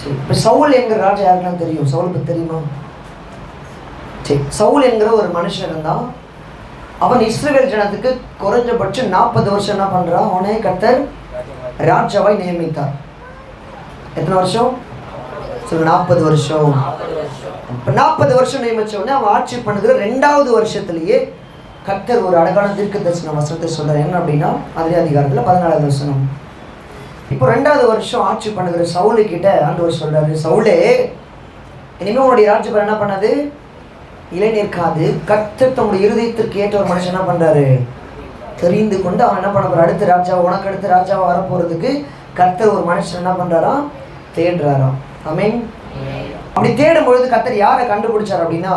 சரி இப்போ சவுல் என்கிற ராஜா யாருக்கெல்லாம் தெரியும்? சவுல் பற்றி தெரியுமா? சரி சவுல் என்கிற ஒரு மனுஷன் இருந்தான் அவன் இஸ்ரேல் ஜனத்துக்கு குறைஞ்சபட்சம் நாற்பது வருஷம் என்ன பண்ணுறான் அவனே கர்த்தர் ராஜாவாய் நியமித்தார். எத்தனை வருஷம்? சொல்லு நாற்பது வருஷம். இப்போ நாற்பது வருஷம் நியமித்த உடனே அவன் ஆட்சி பண்ணுகிற ரெண்டாவது வருஷத்துலேயே கர்த்தர் ஒரு அழகான தீர்க்க தரிசன வசனத்தை சொல்கிறார் என்ன அப்படின்னா அதே அதிகாரத்தில் பதினாலாவது வசனம். இப்போ ரெண்டாவது வருஷம் ஆட்சி பண்ணுகிற சவுலு கிட்ட ஆண்டவர் சொல்றாரு சவுலே இனிமேல் உன்னுடைய ராஜ்யபாரம் என்ன பண்ணாது? இலை நிற்காது கர்த்தர் தம்முடைய இருதயத்திற்கு ஏற்ற ஒரு மனுஷன் என்ன பண்ணுறாரு தெரிந்து கொண்டு அவன் என்ன பண்ண போறான்? அடுத்த ராஜா உனக்கு அடுத்த ராஜாவை வரப்போகிறதுக்கு கர்த்தர் ஒரு மனுஷன் என்ன பண்ணுறாரா தேடுறாராம் ஆமென். அப்படி தேடும் பொழுது கர்த்தர் யாரை கண்டுபிடிச்சார் அப்படின்னா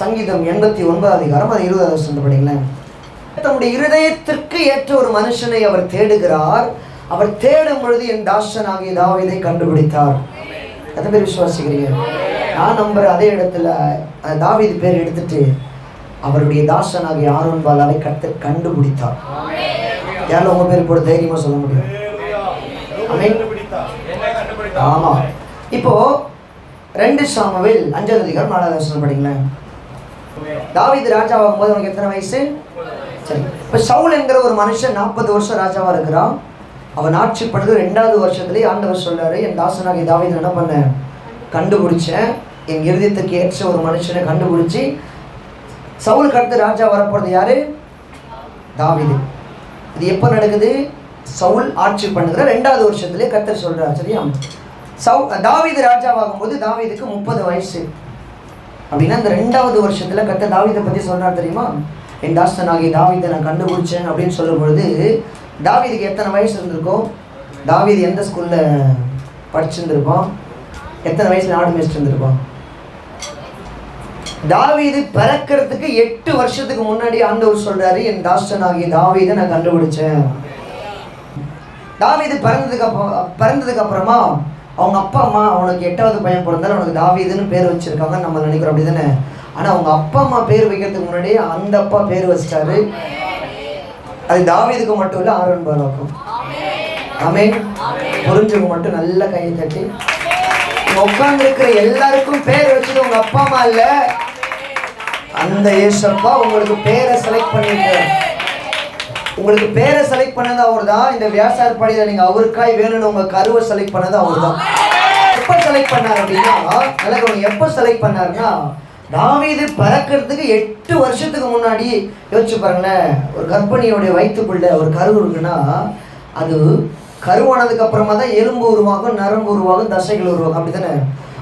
சங்கீதம் எண்பத்தி ஒன்பது அதிகாரம் அது இருபதாவது வருஷம் படிங்களேன். தம்முடைய இருதயத்திற்கு ஏற்ற ஒரு மனுஷனை அவர் தேடுகிறார். அவர் தேடும் பொழுது என் ஆகிய தாவீதை கண்டுபிடித்தார். எத்தனை பேர் விசுவாசிக்கிறீங்க? நான் நம்புற அதே இடத்துல தாவிது தாவீது பேர் எடுத்துட்டு அவருடைய தாசனாகிய ஆரோன் பாலாவை கத்த கண்டுபிடித்தார். யாரும் உங்க பேர் போட தைரியமா சொல்ல முடியும்? ஆமாம் ஆமா. இப்போ ரெண்டு சாமுவேல் அஞ்சாவது அதிகாரம் நாலாவது வசனம் படிங்களேன். தாவிது ராஜாவாகும் போது உனக்கு எத்தனை வயசு? சரி. இப்போ சவுல் என்கிற ஒரு மனுஷன் நாற்பது வருஷம் ராஜாவா இருக்கிறான். அவன் ஆட்சி பண்ணுறது ரெண்டாவது வருஷத்துலேயே ஆண்டவர் சொல்றாரு என் தாசனாக தாவீது என்ன பண்ணேன்? கண்டுபிடிச்சேன். என் இருதயத்துக்கு ஏற்ற ஒரு மனுஷனை கண்டுபிடிச்சி சவுலுக்கு அடுத்து ராஜா வரப்போறது யாரு? தாவிது. இது எப்போ நடக்குது? சவுல் ஆட்சி பண்ணுகிற ரெண்டாவது வருஷத்துலேயே கர்த்தர் சொல்கிறார் சரியா? சவு தாவீது ராஜாவாகும் போது தாவீதுக்கு முப்பது வயசு. அப்படின்னா இந்த ரெண்டாவது வருஷத்தில் கத்தர் தாவிதை பற்றி சொல்கிறார் தெரியுமா? என் தாஸ்தனாகி தாவிதை நான் கண்டுபிடிச்சேன் அப்படின்னு சொல்லும் பொழுது தாவீதுக்கு எத்தனை வயசு இருந்திருக்கும் தாவீது எந்த ஸ்கூலில் படிச்சிருந்துருக்கோம் எத்தனை வயசில் ஆடு மேய்ச்சிருந்துருக்கோம் இருந்திருப்பான்? தாவீது பிறக்கிறதுக்கு எட்டு வருஷத்துக்கு முன்னாடி ஆண்டவர் சொல்கிறாரு என் தாஸ்தனாகிய தாவீதை நான் கண்டுபிடிச்சேன். தாவீது பிறந்ததுக்கு அப்புறம் பிறந்ததுக்கு அப்புறமா அவங்க அப்பா அம்மா அவனுக்கு எட்டாவது பையன் பிறந்தாலும் அவனுக்கு தாவீதுன்னு பேர் வச்சிருக்காங்க நம்ம நினைக்கிறோம் அப்படி தானே ஆனால் அவங்க அப்பா அம்மா பேர் வைக்கிறதுக்கு முன்னாடியே அந்த அப்பா பேர் வச்சிட்டாரு. அது தாவீதுக்கு மட்டும் இல்லை ஆரோன் பாலாக்கும் அமே புரிஞ்சவங்க மட்டும் நல்ல கையை தட்டி. உட்கார்ந்து இருக்கிற எல்லாருக்கும் பேர் வச்சது உங்க அப்பா அம்மா இல்ல. அந்த ஏசப்பா உங்களுக்கு பேரை செலக்ட் பண்ணிருக்காரு உங்களுக்கு பேரை செலக்ட் பண்ணது அவர் தான் இந்த வியாசார படியில நீங்க அவருக்காய் வேணும்னு உங்க கருவை செலக்ட் பண்ணது அவர் தான் எப்ப செலக்ட் பண்ணார் அப்படின்னா நல்லா கவனிங்க, எப்ப செலக்ட் பண்ணாருன்னா தாவீது பறக்கிறதுக்கு எட்டு வருஷத்துக்கு முன்னாடி யோசிச்சு பாருங்களேன் ஒரு கர்ப்பிணியோடைய வயிற்றுக்குள்ள ஒரு கரு இருக்குன்னா அது கருவானதுக்கு அப்புறமா தான் எலும்பு உருவாகும் நரம்பு உருவாகும் தசைகள் உருவாகும். அப்படிதானே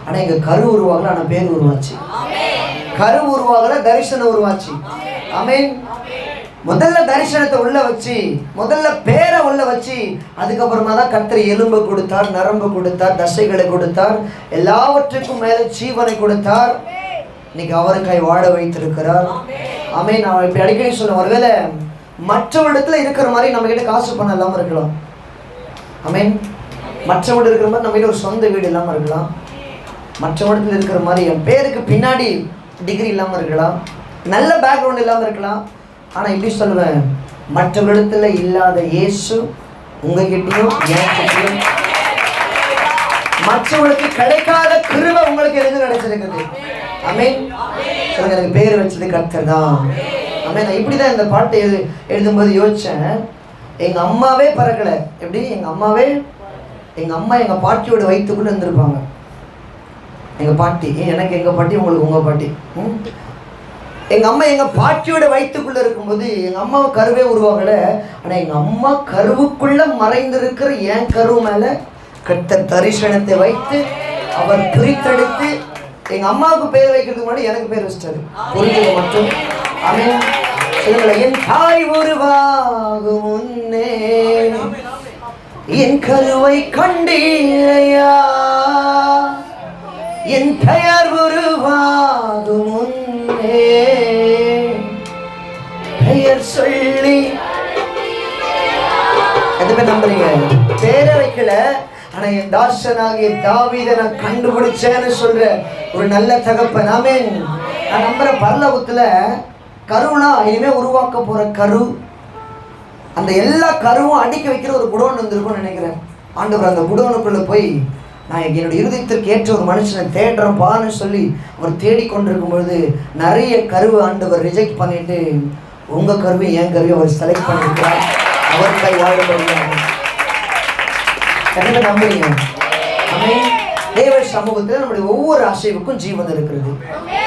ஆனால் எங்கள் கரு உருவாகல ஆனால் பேர் உருவாச்சு. கரு உருவாகல தரிசனம் உருவாச்சு. அமீன் முதல்ல தரிசனத்தை உள்ள வச்சு முதல்ல பேரை உள்ள வச்சு அதுக்கப்புறமா தான் கத்திரி எலும்பு கொடுத்தார் நரம்பு கொடுத்தார் தசைகளை கொடுத்தார் எல்லாவற்றுக்கும் மேலே ஜீவனை கொடுத்தார். இன்னைக்கு அவருக்காய் வாழ வைத்திருக்கிறார். ஆமே நான் இப்படி அடிக்கடி சொல்ல ஒருவேளை மற்றவரிடத்துல இருக்கிற மாதிரி நம்ம கிட்ட காசு பணம் இல்லாமல் இருக்கலாம். ஆமென். மற்றவங்க இருக்கிற மாதிரி நம்ம ஒரு சொந்த வீடு இல்லாமல் இருக்கலாம். மற்றவங்க இருக்கிற மாதிரி என் பேருக்கு பின்னாடி டிகிரி இல்லாமல் இருக்கலாம். நல்ல பேக்ரவுண்ட் இல்லாமல் இருக்கலாம். ஆனால் இப்படி சொல்லுவேன். மற்றவரிடத்துல இல்லாத இயேசு உங்ககிட்டயும் என்கிட்டயும் மற்றவங்களுக்கு கிடைக்காத கிருவை உங்களுக்கு எதுக்கு கிடைச்சிருக்குது? அமேன் சொல்லுங்க எனக்கு பேர் வச்சது கர்த்தர் தான். அமேன் நான் இப்படி தான் இந்த பாட்டை எழு எழுதும்போது யோசிச்சேன். எங்கள் அம்மாவே பறக்கலை. எப்படி? எங்கள் அம்மாவே எங்கள் அம்மா எங்கள் பாட்டியோட வயிற்றுக்குள்ள இருந்திருப்பாங்க. எங்கள் பாட்டி. எனக்கு எங்கள் பாட்டி உங்களுக்கு உங்கள் பாட்டி. எங்கள் அம்மா எங்கள் பாட்டியோட வயிற்றுக்குள்ள இருக்கும்போது எங்கள் அம்மா கருவே உருவாகல. ஆனால் எங்கள் அம்மா கருவுக்குள்ள மறைந்திருக்கிற என் கருவு மேலே கட்ட தரிசனத்தை வைத்து அவர் பிரித்தெடுத்து எங்க அம்மாவுக்கு பேர் வைக்கிறதுக்கு முன்னாடி எனக்கு பேர் வச்சிட்டாரு. புரிஞ்சது மட்டும். சொல்லுங்களேன் என் தாய் உருவாகும் முன்னே என் கருவை கண்டீரையா? என் பெயர் உருவாகும் முன்னே பெயர் சொல்லி எதுவுமே நம்புறீங்க? பேரை வைக்கல ஆனா என் தாசனாகிய தாவீதை நான் கண்டுபிடிச்சேன்னு சொல்ற ஒரு நல்ல தகப்பன். ஆமே நான் நம்புற பரலோகத்துல கருனா இனிமே உருவாக்க போற கரு அந்த எல்லா கருவும் அடிக்க வைக்கிற ஒரு குடோன் வந்திருக்கும்னு நினைக்கிறேன். ஆண்டவர் அந்த குடோனுக்குள்ள போய் நான் என்னுடைய இருதயத்திற்கு ஏற்ற ஒரு மனுஷனை தேடுறப்பான்னு சொல்லி அவர் தேடிக்கொண்டிருக்கும் பொழுது நிறைய கருவை ஆண்டவர் ரிஜெக்ட் பண்ணிட்டு உங்க கருவை என் கருவை அவர் செலக்ட் பண்ணிருக்கிறார். அவர் கை வாழ்க்கை என்ன நம்புறீங்க. தேவ சமூகத்தில் நம்முடைய ஒவ்வொரு அசைவுக்கும் ஜீவன் இருக்கிறது.